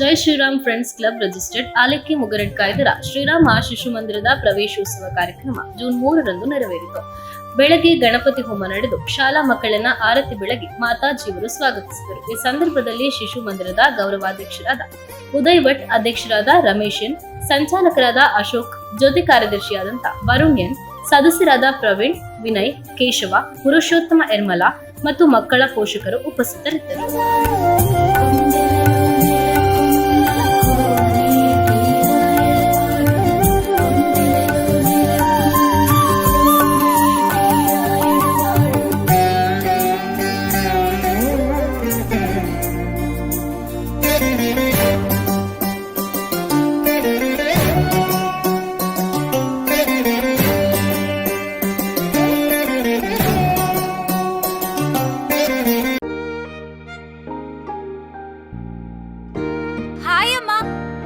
ಜೈ Shriram friends club registered ಆಲಕ್ಕಿ ಮುಗರಡ್ ಕಾಯ್ದರ ಶ್ರೀರಾಮ ಶಿಶು ಮಂದಿರದ ಪ್ರವೇಶೋತ್ಸವ ಕಾರ್ಯಕ್ರಮ ಜೂನ್ ಮೂರರಂದು ನೆರವೇರಿತು. ಬೆಳಗ್ಗೆ ಗಣಪತಿ ಹೋಮ ನಡೆದು ಶಾಲಾ ಮಕ್ಕಳನ್ನ ಆರತಿ ಬೆಳಗ್ಗೆ ಮಾತಾಜಿಯವರು ಸ್ವಾಗತಿಸಿದರು. ಈ ಸಂದರ್ಭದಲ್ಲಿ ಶಿಶು ಮಂದಿರದ ಗೌರವಾಧ್ಯಕ್ಷರಾದ ಉದಯ್ ಭಟ್ ಅಧ್ಯಕ್ಷರಾದ ರಮೇಶ್ ಎನ್, ಸಂಚಾಲಕರಾದ ಅಶೋಕ್, ಜೊತೆ ಕಾರ್ಯದರ್ಶಿಯಾದಂತ ವರುಣ್ ಎನ್, ಸದಸ್ಯರಾದ ಪ್ರವೀಣ್, ವಿನಯ್, ಕೇಶವ, ಪುರುಷೋತ್ತಮ ಎರ್ಮಲಾ ಮತ್ತು ಮಕ್ಕಳ ಪೋಷಕರು ಉಪಸ್ಥಿತರಿದ್ದರು.